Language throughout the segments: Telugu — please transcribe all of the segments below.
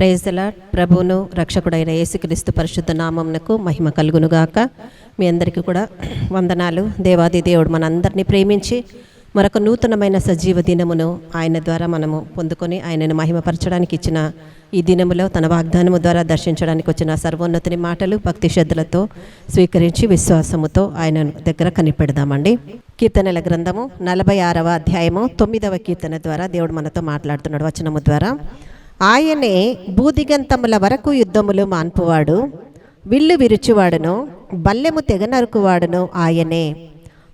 ప్రేజల ప్రభువును రక్షకుడైన యేసుక్రీస్తు పరిశుద్ధ నామమునకు మహిమ కలుగునుగాక. మీ అందరికీ కూడా వందనాలు. దేవాది దేవుడు మనందరినీ ప్రేమించి మరొక నూతనమైన సజీవ దినమును ఆయన ద్వారా మనము పొందుకొని ఆయనను మహిమపరచడానికి ఇచ్చిన ఈ దినములో తన వాగ్దానము ద్వారా దర్శించడానికి వచ్చిన సర్వోన్నతిని మాటలు భక్తి శ్రద్ధలతో స్వీకరించి విశ్వాసముతో ఆయన దగ్గర కనిపెడదామండి. కీర్తనల గ్రంథము నలభై ఆరవ అధ్యాయము తొమ్మిదవ కీర్తన ద్వారా దేవుడు మనతో మాట్లాడుతున్నాడు. వచనము ద్వారా ఆయనే భూదిగంతముల వరకు యుద్ధములు మాన్పువాడు. విల్లు విరుచువాడును బల్లెము తెగనరుకువాడును ఆయనే.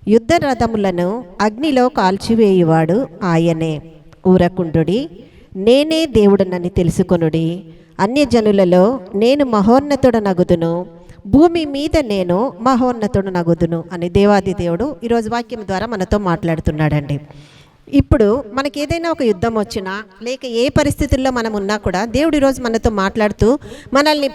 యుద్ధ రథములను అగ్నిలో కాల్చివేయువాడు ఆయనే. ఊరకుండుడి నేనే దేవుడనని తెలుసుకొనుడి. అన్యజనులలో నేను మహోన్నతుడనగుదును. భూమి మీద నేను మహోన్నతుడు నగుదును అని దేవాది దేవుడు ఈరోజు వాక్యం ద్వారా మనతో మాట్లాడుతున్నాడండి. ఇప్పుడు మనకి ఏదైనా ఒక యుద్ధం వచ్చినా లేక ఏ పరిస్థితుల్లో మనం ఉన్నా కూడా దేవుడు ఈరోజు మనతో మాట్లాడుతూ మనల్ని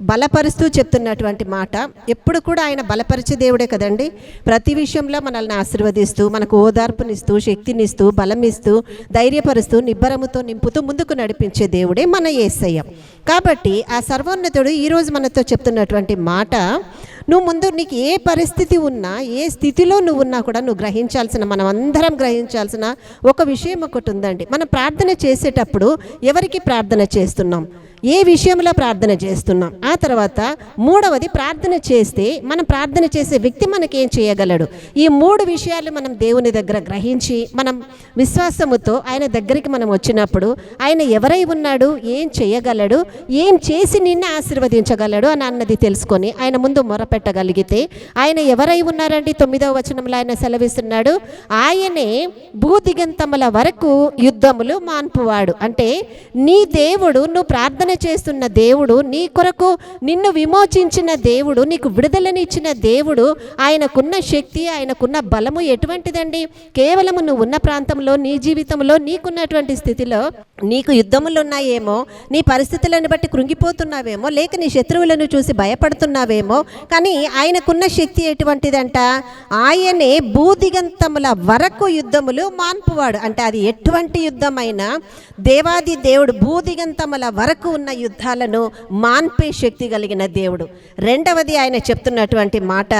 బలపరుస్తూ చెప్తున్నటువంటి మాట. ఎప్పుడు కూడా ఆయన బలపరిచే దేవుడే కదండి. ప్రతి విషయంలో మనల్ని ఆశీర్వదిస్తూ మనకు ఓదార్పునిస్తూ శక్తినిస్తూ బలమిస్తూ ధైర్యపరుస్తూ నిబ్బరముతో నింపుతూ ముందుకు నడిపించే దేవుడే మన యేసయ్య కాబట్టి ఆ సర్వోన్నతుడు ఈరోజు మనతో చెప్తున్నటువంటి మాట నువ్వు ముందు నీకు ఏ పరిస్థితి ఉన్నా ఏ స్థితిలో నువ్వు ఉన్నా కూడా నువ్వు గ్రహించాల్సిన మనం అందరం గ్రహించాల్సిన ఒక విషయం ఒకటి ఉందండి. మనం ప్రార్థన చేసేటప్పుడు ఎవరికి ప్రార్థన చేస్తున్నాం? ఏ విషయంలో ప్రార్థన చేస్తున్నాం? ఆ తర్వాత మూడవది ప్రార్థన చేస్తే మనం ప్రార్థన చేసే వ్యక్తి మనకేం చేయగలడు? ఈ మూడు విషయాలు మనం దేవుని దగ్గర గ్రహించి మనం విశ్వాసముతో ఆయన దగ్గరికి మనం వచ్చినప్పుడు ఆయన ఎవరై ఉన్నాడు? ఏం చేయగలడు? ఏం చేసి నిన్న ఆశీర్వదించగలడు? అని అన్నది తెలుసుకొని ఆయన ముందు మొరపెట్టగలిగితే ఆయన ఎవరై ఉన్నారండి? తొమ్మిదవ వచనంలో ఆయన సెలవిస్తున్నాడు ఆయనే భూదిగంతముల వరకు యుద్ధములు మాన్పువాడు. అంటే నీ దేవుడు నువ్వు ప్రార్థన చేస్తున్న దేవుడు నీ కొరకు నిన్ను విమోచించిన దేవుడు నీకు విడుదలనిచ్చిన దేవుడు ఆయనకున్న శక్తి ఆయనకున్న బలము ఎటువంటిదండి? కేవలము నువ్వు ఉన్న ప్రాంతంలో నీ జీవితంలో నీకున్నటువంటి స్థితిలో నీకు యుద్ధములు ఉన్నాయేమో నీ పరిస్థితులను బట్టి కృంగిపోతున్నావేమో లేక నీ శత్రువులను చూసి భయపడుతున్నావేమో కానీ ఆయనకున్న శక్తి ఎటువంటిదంట? ఆయనే భూదిగంతముల వరకు యుద్ధములు మాన్పువాడు. అంటే అది ఎటువంటి యుద్ధమైనా దేవాది దేవుడు భూదిగంతముల వరకు ఉన్న యుద్ధాలను మాన్పే శక్తి కలిగిన దేవుడు. రెండవది ఆయన చెప్తున్నటువంటి మాట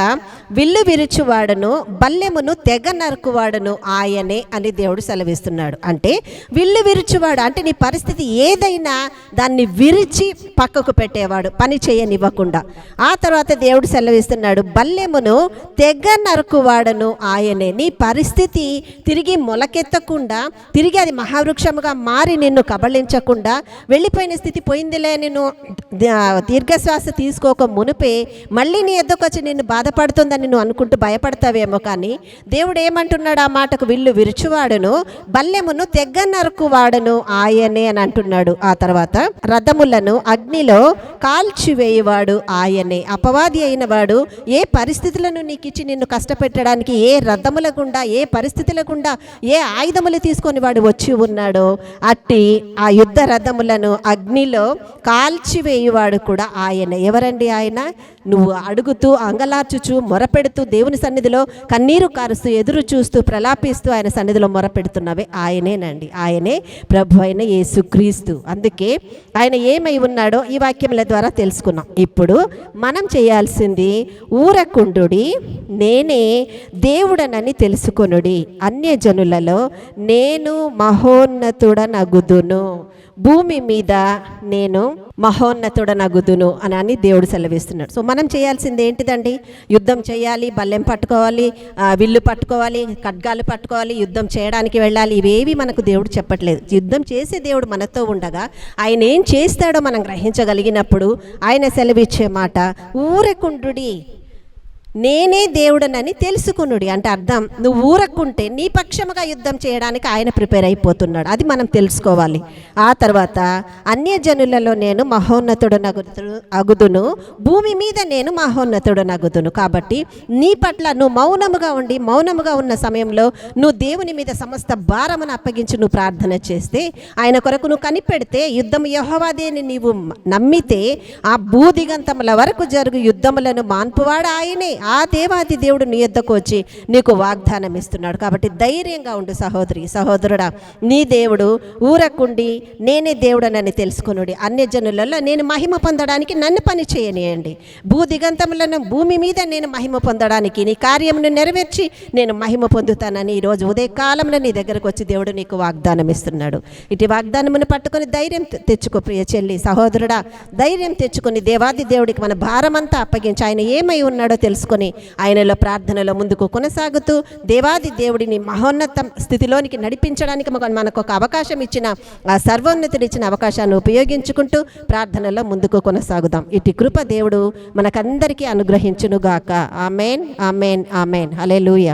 విల్లు విరుచువాడును బల్లెమును తెగ నరుకువాడును ఆయనే అని దేవుడు సెలవిస్తున్నాడు. అంటే విల్లు విరుచువాడు అంటే నీ పరిస్థితి ఏదైనా దాన్ని విరిచి పక్కకు పెట్టేవాడు పని చేయనివ్వకుండా. ఆ తర్వాత దేవుడు సెలవిస్తున్నాడు బల్లెమును తెగ నరుకువాడను ఆయనే. నీ పరిస్థితి తిరిగి మొలకెత్తకుండా తిరిగి అది మహావృక్షముగా మారి నిన్ను కబళించకుండా వెళ్ళిపోయిన స్థితి పోయిందిలే నేను దీర్ఘశ్వాస తీసుకోక మునిపే మళ్ళీ నీ ఎద్దకొచ్చి నిన్ను బాధపడుతుందని నువ్వు అనుకుంటూ భయపడతావేమో కానీ దేవుడు ఏమంటున్నాడు ఆ మాటకు? విల్లు విరుచువాడును బల్లెమును తెగ్గ నరుకువాడును ఆయనే అని అంటున్నాడు. ఆ తర్వాత రథములను అగ్నిలో కాల్చివేయువాడు ఆయనే. అపవాది అయిన వాడు ఏ పరిస్థితులను నీకు ఇచ్చి నిన్ను కష్టపెట్టడానికి ఏ రథముల గుండా ఏ పరిస్థితుల గుండా ఏ ఆయుధములు తీసుకొని వాడు వచ్చి ఉన్నాడో అట్టి ఆ యుద్ధ రథములను అగ్నిలో కాల్చివేయువాడు కూడా ఆయన. ఎవరండి ఆయన? నువ్వు అడుగుతూ అంగలార్చుచు మొరపెడుతూ దేవుని సన్నిధిలో కన్నీరు కారుస్తూ ఎదురు చూస్తూ ప్రలాపిస్తూ ఆయన సన్నిధిలో మొరపెడుతున్నవే. ఆయనేనండి. ఆయనే ప్రభు ప్రభువైన యేసుక్రీస్తు. అందుకే ఆయన ఏమై ఉన్నాడో ఈ వాక్యముల ద్వారా తెలుసుకున్నాం. ఇప్పుడు మనం చేయాల్సింది ఊరకుండుడి నేనే దేవుడనని తెలుసుకొనుడి. అన్యజనులలో నేను మహోన్నతుడనగుదును. భూమి మీద నేను మహోన్నతుడనగుదును అని అని దేవుడు సెలవిస్తున్నాడు. సో మనం చేయాల్సింది ఏంటిదండి? యుద్ధం చేయాలి బల్లెం పట్టుకోవాలి విల్లు పట్టుకోవాలి ఖడ్గాలు పట్టుకోవాలి యుద్ధం చేయడానికి వెళ్ళాలి. ఇవేవి మనకు దేవుడు చెప్పట్లేదు. యుద్ధం చేసే దేవుడు మనతో ఉండగా ఆయన ఏం చేస్తాడో మనం గ్రహించగలిగినప్పుడు ఆయన సెలవిచ్చే మాట ఊరకుండుడి నేనే దేవుడనని తెలుసుకునుడి అంటే అర్థం. నువ్వు ఊరక్కుంటే నీ పక్షముగా యుద్ధం చేయడానికి ఆయన ప్రిపేర్ అయిపోతున్నాడు. అది మనం తెలుసుకోవాలి. ఆ తర్వాత అన్యజనులలో నేను మహోన్నతుడు నగుదు అగుదును. భూమి మీద నేను మహోన్నతుడు నగుదును కాబట్టి నీ పట్ల నువ్వు మౌనముగా ఉండి మౌనముగా ఉన్న సమయంలో నువ్వు దేవుని మీద సమస్త భారమును అప్పగించి నువ్వు ప్రార్థన చేస్తే ఆయన కొరకు నువ్వు కనిపెడితే యుద్ధం యహోవాదేని నీవు నమ్మితే ఆ భూదిగంతముల వరకు జరుగు యుద్ధములను మాన్పువాడు ఆయనే. ఆ దేవాది దేవుడు నీ యొద్దకు వచ్చి నీకు వాగ్దానం ఇస్తున్నాడు. కాబట్టి ధైర్యంగా ఉండు సహోదరి సహోదరుడా. నీ దేవుడు ఊరకుండి నేనే దేవుడనని తెలుసుకునుడి. అన్య జనులలో నేను మహిమ పొందడానికి నన్ను పని చేయనియండి. భూ దిగంతములను భూమి మీద నేను మహిమ పొందడానికి నీ కార్యమును నెరవేర్చి నేను మహిమ పొందుతానని ఈరోజు ఉదయకాలంలో నీ దగ్గరకు వచ్చి దేవుడు నీకు వాగ్దానం ఇస్తున్నాడు. ఇటు వాగ్దానమును పట్టుకొని ధైర్యం తెచ్చుకో ప్రియ చెల్లి సహోదరుడా. ధైర్యం తెచ్చుకొని దేవాది దేవుడికి మన భారమంతా అప్పగించి ఆయన ఏమై ఉన్నాడో తెలుసుకో తెలుసుకొని ఆయనలో ప్రార్థనలో ముందుకు కొనసాగుతూ దేవాది దేవుడిని మహోన్నత స్థితిలోనికి నడిపించడానికి మనకు ఒక అవకాశం ఇచ్చిన ఆ సర్వోన్నతుడు ఇచ్చిన అవకాశాన్ని ఉపయోగించుకుంటూ ప్రార్థనలో ముందుకు కొనసాగుదాం. ఇటు కృప దేవుడు మనకందరికీ అనుగ్రహించునుగాక. Amen amen amen. లూయ